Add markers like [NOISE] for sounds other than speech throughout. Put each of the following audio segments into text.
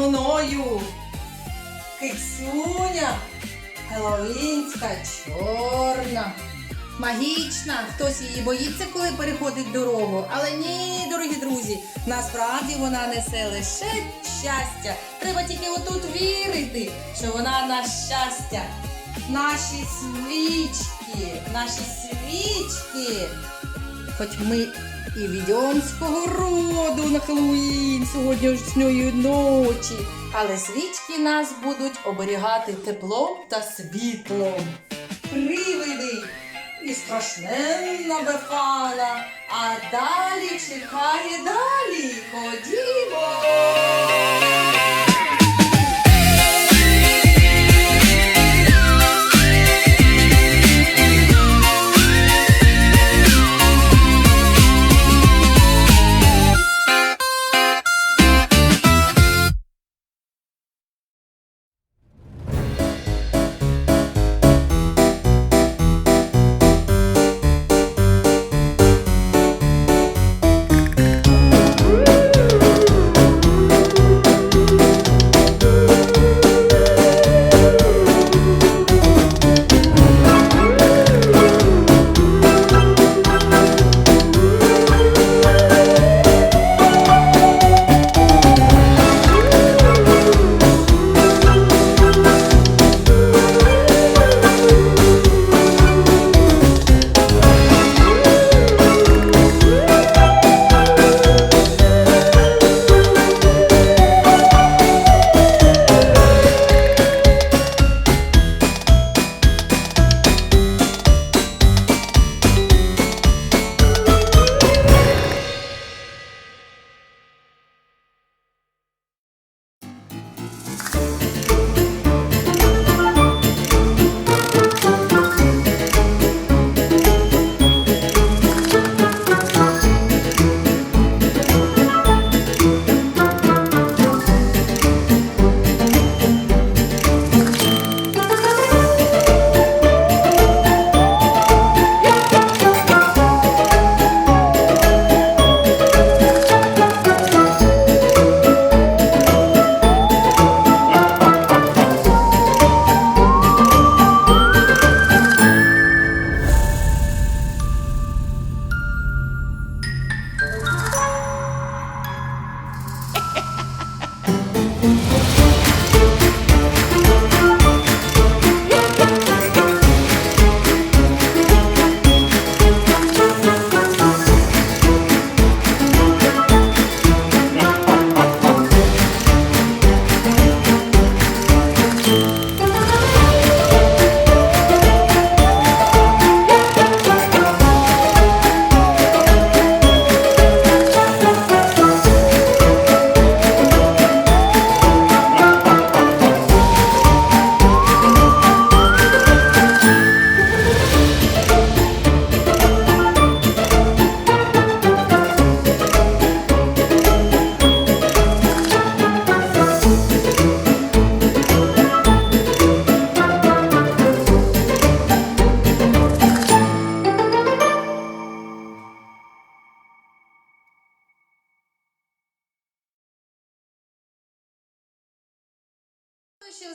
мною киксюня, Хеллоїнська чорна. Магічна, хтось її боїться, коли переходить дорогу. Але ні, дорогі друзі, насправді вона несе лише щастя. Треба тільки отут вірити, що вона наш щастя. Наші свічки, наші свічки. Хоч ми і відьомського роду на Хеллоуін сьогоднішньої ночі, але свічки нас будуть оберігати теплом та світлом. Привиди і страшненна бефана, а далі чекає далі. Ходімо.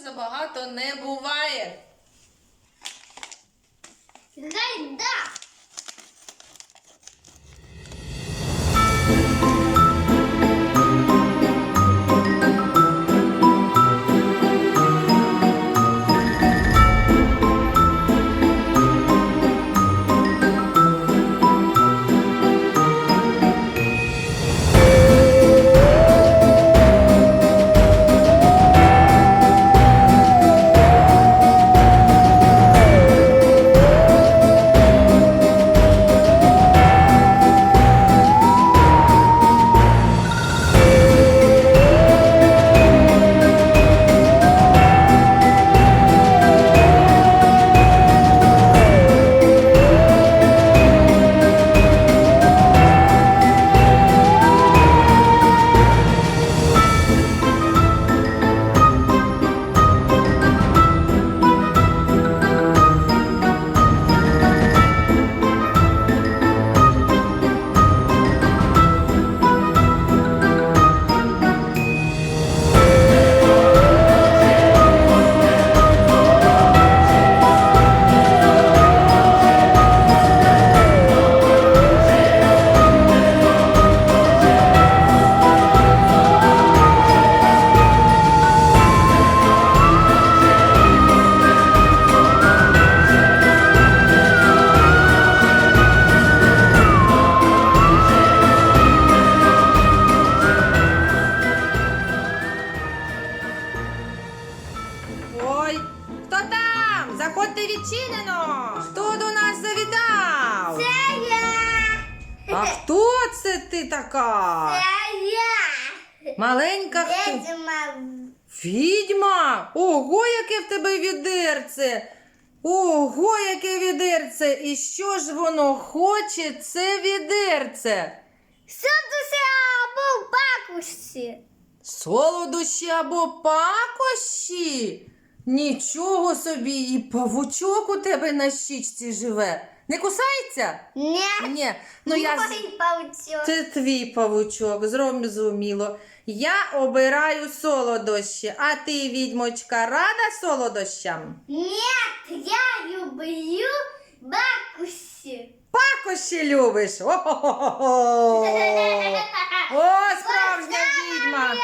Забагато не буває. Гайда! Відчинено! Хто до нас завітав? Це я! А хто це ти така? Це я! Маленька хто? Відьма. Відьма! Ого, яке в тебе відерце! Ого, яке відерце! І що ж воно хоче, це відерце? Це або бакусі? Солодощі або пакощі? Нічого собі, і павучок у тебе на щічці живе. Не кусається? Ні. Ні. Ну я Мой павучок. Це твій павучок, зрозуміло. Я обираю солодощі, а ти, відьмочка, рада солодощам? Ні, я люблю бакусі. Пакощі любиш. О-хо-хо-хо! [LAUGHS] О, справжня відьма!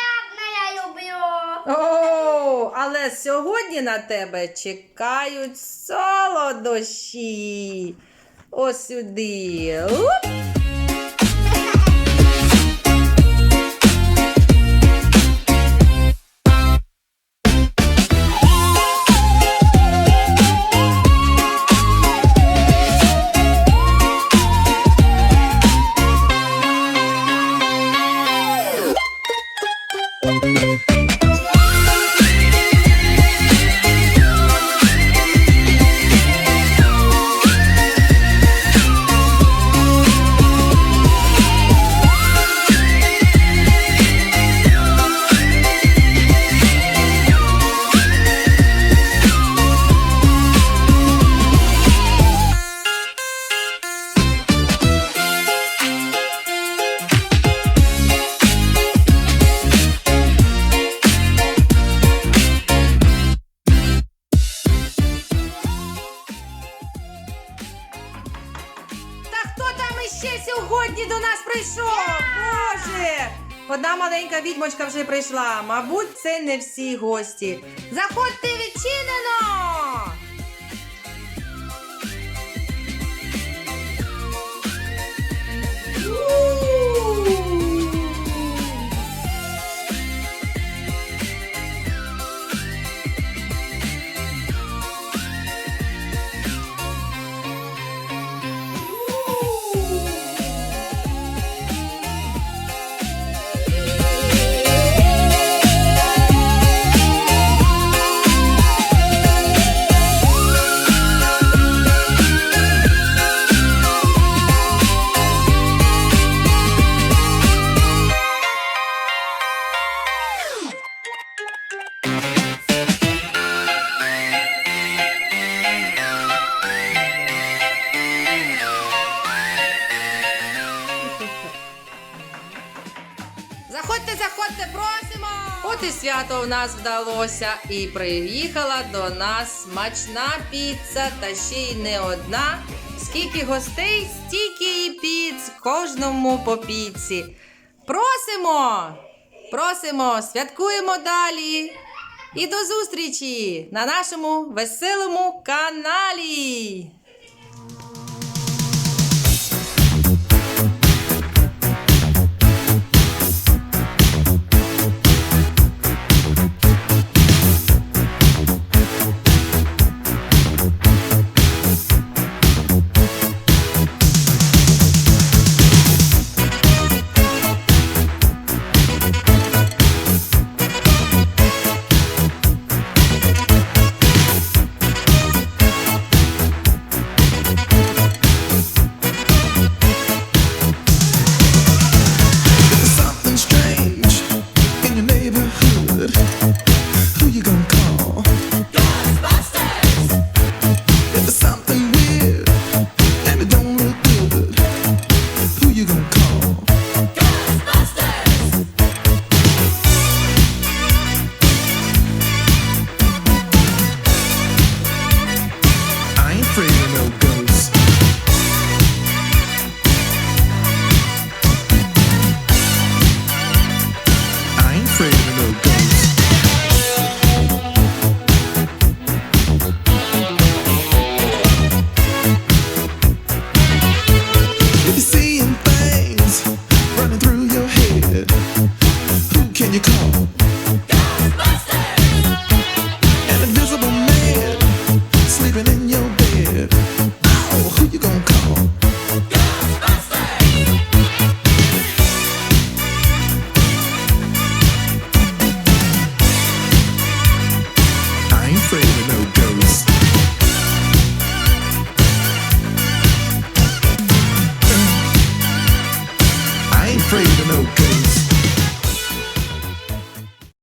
О, але сьогодні на тебе чекають солодощі. Ось сюди. Уп! Відьмочка вже прийшла. Мабуть, це не всі гості. Заходьте відчинено! Заходьте, заходьте, просимо! От і свято у нас вдалося, і приїхала до нас смачна піца, та ще й не одна. Скільки гостей, стільки і піц, кожному по піці. Просимо! Просимо, святкуємо далі. І до зустрічі на нашому веселому каналі.